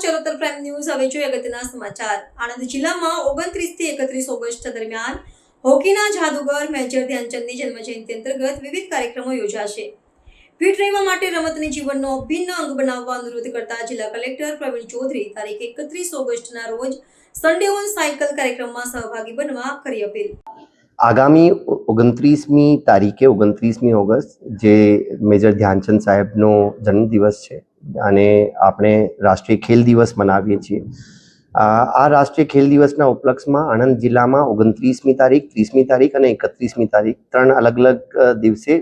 Charotar prime news. હવે જોઈએ અગત્યના સમાચાર. આણંદ જિલ્લામાં ઓગણત્રીસથી એકત્રીસ ઓગસ્ટ દરમિયાન હોકીના જાદુગર મેજર ધ્યાનચંદની જન્મજયંતિ અંતર્ગત વિવિધ કાર્યક્રમો યોજાશે. ફિટ રહેવા માટે રમતને જીવનનો અભિન્ન અંગ બનાવવા અનુરોધ કરતા જિલ્લા કલેક્ટર પ્રવીણ ચૌધરી તારીખ એકત્રીસ ઓગસ્ટના રોજ સન્ડે ઓન સાયકલ કાર્યક્રમમાં સહભાગી બનવા કરી અપીલ. આગામી ઓગણત્રીસમી તારીખે ઓગણત્રીસમી ઓગસ્ટ જે મેજર ધ્યાનચંદ સાહેબનો જન્મદિવસ છે અને આપણે રાષ્ટ્રીય ખેલ દિવસ મનાવીએ છીએ. આ રાષ્ટ્રીય ખેલ દિવસના ઉપલક્ષમાં આણંદ જિલ્લામાં ઓગણત્રીસમી તારીખ, ત્રીસમી તારીખ અને એકત્રીસમી તારીખ ત્રણ અલગ અલગ દિવસે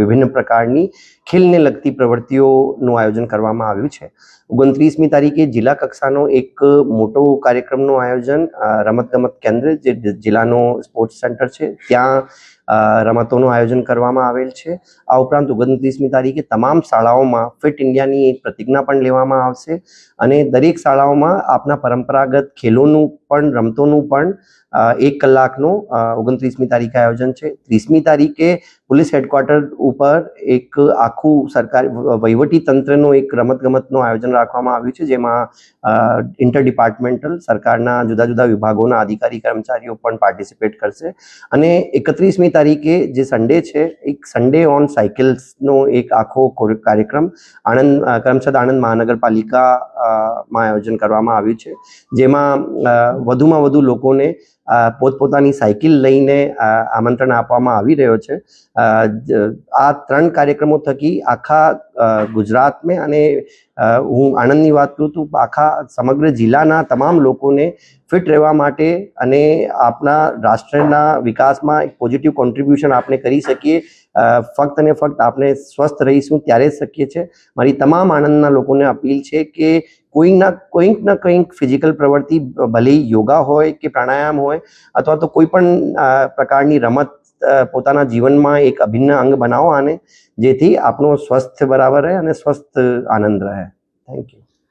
વિભિન્ન પ્રકારની ખેલને લગતી પ્રવૃત્તિઓનું આયોજન કરવામાં આવ્યું છે. ઓગણત્રીસમી તારીખે જિલ્લા કક્ષાનો એક મોટો કાર્યક્રમનું આયોજન રમતગમત કેન્દ્ર જે જિલ્લાનો સ્પોર્ટ્સ સેન્ટર છે, ત્યાં રમતોનું આયોજન કરવામાં આવેલ છે. આ ઉપરાંત ઓગણત્રીસમી તારીખે તમામ શાળાઓમાં ફિટ ઇન્ડિયાની એક પ્રતિજ્ઞા પણ લેવામાં આવશે અને દરેક શાળાઓમાં આપના પરંપરાગત ખેલોનું પણ, રમતોનું પણ એક કલાકનું ઓગણત્રીસમી તારીખે આયોજન છે. ત્રીસમી તારીખે પોલીસ હેડક્વાર્ટર ઉપર એક આખું સરકાર વહીવટી તંત્રનું એક રમતગમતનું આયોજન રાખવામાં આવ્યું છે, જેમાં ઇન્ટર ડિપાર્ટમેન્ટલ સરકારના જુદા જુદા વિભાગોના અધિકારી કર્મચારીઓ પણ પાર્ટિસિપેટ કરશે. અને એકત્રીસમી તારીખે જે સન્ડે છે, એક સન્ડે ઓન સાયકલ્સનો એક આખો કોર- કાર્યક્રમ આણંદ કરમસદ આણંદ મહાનગરપાલિકા માં આયોજન કરવામાં આવ્યું છે, જેમાં વધુમાં વધુ લોકોને પોતપોતાની સાયકલ લઈને આમંત્રણ આપવામાં આવી રહ્યો છે. આ ત્રણ કાર્યક્રમો થકી આખા ગુજરાતમાં અને હું આણંદની વાત કરું તો આખા સમગ્ર જિલ્લાના તમામ લોકોને ફિટ રહેવા માટે અને આપણા રાષ્ટ્રના વિકાસમાં એક પોઝિટિવ કોન્ટ્રીબ્યુશન આપણે કરી શકીએ. ફક્ત અને ફક્ત આપણે સ્વસ્થ રહીશું ત્યારે જ શક્ય છે. મારી તમામ આણંદના લોકોને અપીલ છે કે કોઈના કોઈક ના કંઈક ફિઝિકલ પ્રવૃત્તિ, ભલે યોગા હોય કે પ્રાણાયામ હોય, અથવા તો કોઈ પણ પ્રકારની રમત પોતાના જીવનમાં એક અભિન્ન અંગ બનાવો આને જેથી આપણો સ્વસ્થ બરાબર રહે અને સ્વસ્થ આનંદ રહે. Thank you